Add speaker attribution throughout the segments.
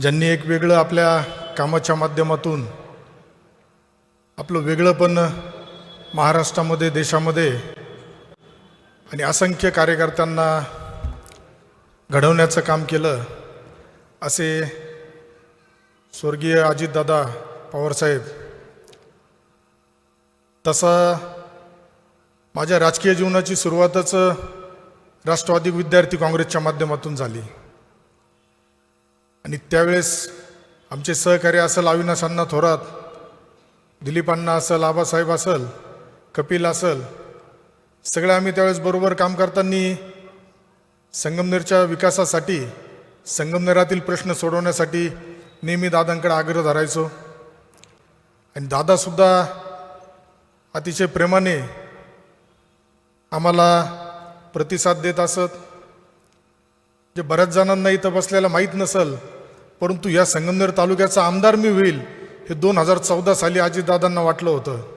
Speaker 1: ज्यांनी एक वेगळं आपल्या कामाच्या माध्यमातून आपलं वेगळंपण महाराष्ट्रामध्ये देशामध्ये आणि असंख्य कार्यकर्त्यांना घडवण्याचं काम केलं असे स्वर्गीय अजितदादा पवारसाहेब तसा माझ्या राजकीय जीवनाची सुरुवातच राष्ट्रवादी विद्यार्थी काँग्रेसच्या माध्यमातून झाली. आणि त्यावेळेस आमचे सहकारी असेल अविनाश अण्णा थोरात दिलीप अण्णा असेल आबासाहेब असेल कपिल असेल सगळे आम्ही त्यावेळेस बरोबर काम करताना संगमनेरच्या विकासासाठी संगमनेरातील प्रश्न सोडवण्यासाठी नेहमी दादांकडे आग्रह धरायचो. आणि दादासुद्धा अतिशय प्रेमाने आम्हाला प्रतिसाद देत असत. जे बऱ्याच जणांना इथं बसलेला माहीत नसल परंतु या संगमनेर तालुक्याचा आमदार मी होईल हे दोन हजार चौदा साली अजितदादांना वाटलं होतं.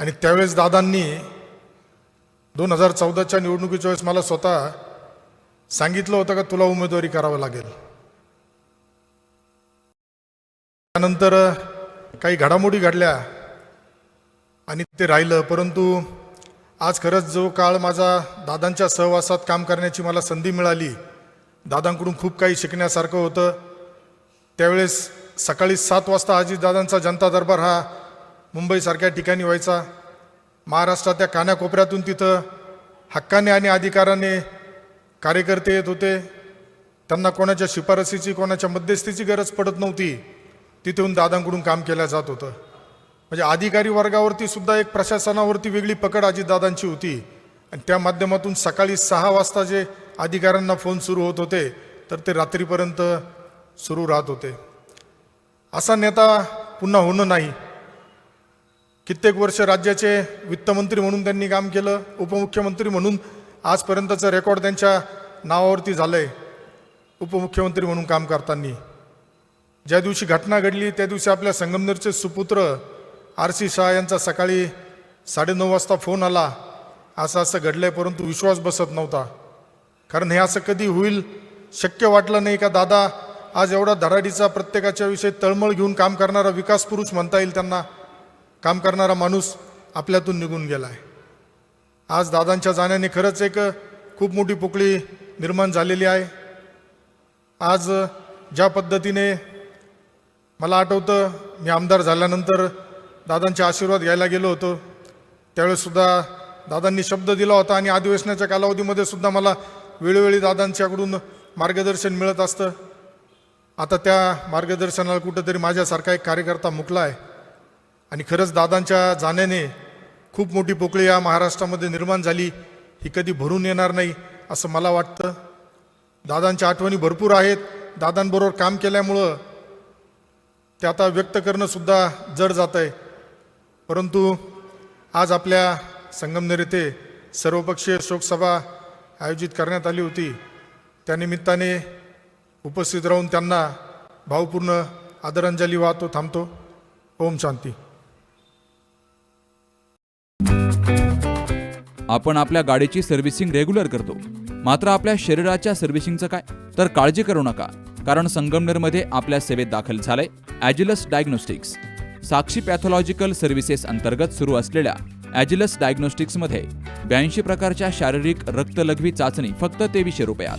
Speaker 1: आणि त्यावेळेस दादांनी दोन हजार चौदाच्या निवडणुकीच्या वेळेस मला स्वतः सांगितलं होतं का तुला उमेदवारी करावं लागेल. त्यानंतर काही घडामोडी घडल्या आणि ते राहिलं. परंतु आज खरंच जो काळ माझा दादांच्या सहवासात काम करण्याची मला संधी मिळाली दादांकडून खूप काही शिकण्यासारखं होतं. त्यावेळेस सकाळी सात वाजता अजितदादांचा जनता दरबार हा मुंबईसारख्या ठिकाणी व्हायचा. महाराष्ट्रातल्या कानाकोपऱ्यातून तिथं हक्काने आणि अधिकाराने कार्यकर्ते येत होते. त्यांना कोणाच्या शिफारसीची कोणाच्या मध्यस्थीची गरज पडत नव्हती. तिथून दादांकडून काम केलं जात होतं. म्हणजे अधिकारी वर्गावरती सुद्धा एक प्रशासनावरती वेगळी पकड अजितदादांची होती. आणि त्या माध्यमातून सकाळी सहा वाजता जे अधिकाऱ्यांना फोन सुरू होत होते तर ते रात्रीपर्यंत सुरू राहत होते. असा नेता पुन्हा होणं नाही. कित्येक वर्ष राज्याचे वित्तमंत्री म्हणून त्यांनी काम केलं उपमुख्यमंत्री म्हणून आजपर्यंतचं रेकॉर्ड त्यांच्या नावावरती झालं आहे उपमुख्यमंत्री म्हणून काम करताना. ज्या दिवशी घटना घडली त्या दिवशी आपल्या संगमनेरचे सुपुत्र आर सी शाह यांचा सकाळी साडेनऊ वाजता फोन आला. असं असं घडलंय परंतु विश्वास बसत नव्हता. कारण हे असं कधी होईल शक्य वाटलं नाही का दादा? आज एवढा धडाडीचा प्रत्येकाच्या विषयी तळमळ घेऊन काम करणारा विकास पुरुष म्हणता येईल त्यांना. काम करणारा माणूस आपल्यातून निघून गेला आहे आज दादांच्या जाण्याने खरंच एक खूप मोठी पोकळी निर्माण झालेली आहे. आज ज्या पद्धतीने मला आठवतं मी आमदार झाल्यानंतर दादांचे आशीर्वाद घ्यायला गेलो होतो. त्यावेळेससुद्धा दादांनी शब्द दिला होता आणि अधिवेशनाच्या कालावधीमध्ये सुद्धा मला वेळोवेळी दादांच्याकडून मार्गदर्शन मिळत असतं. आता त्या मार्गदर्शनाला कुठंतरी माझ्यासारखा एक कार्यकर्ता मुकला आहे आणि खरंच दादांच्या जाण्याने खूप मोठी पोकळी या महाराष्ट्रामध्ये निर्माण झाली. ही कधी भरून येणार नाही असं मला वाटतं. दादांच्या आठवणी भरपूर आहेत. दादांबरोबर काम केल्यामुळं ते आता व्यक्त करणंसुद्धा जड जात आहे परंतु आज आपल्या संगमनेर येथे सर्वपक्षीय शोकसभा आयोजित करण्यात आली होती. त्यानिमित्ताने उपस्थित राहून त्यांना भावपूर्ण आदरांजली वाहतो थांबतो. ओम शांती.
Speaker 2: आपण आपल्या गाडीची सर्व्हिसिंग रेग्युलर करतो. मात्र आपल्या शरीराच्या सर्व्हिसिंगचं काय? तर काळजी करू नका कारण संगमनेरमध्ये आपल्या सेवेत दाखल झालंय Agilus diagnostics. Sakshi pathological services अंतर्गत सुरू असलेल्या ॲजिलस डायग्नोस्टिक्समध्ये ब्याऐंशी प्रकारच्या शारीरिक रक्तलघवी चाचणी फक्त तेवीसशे रुपयात.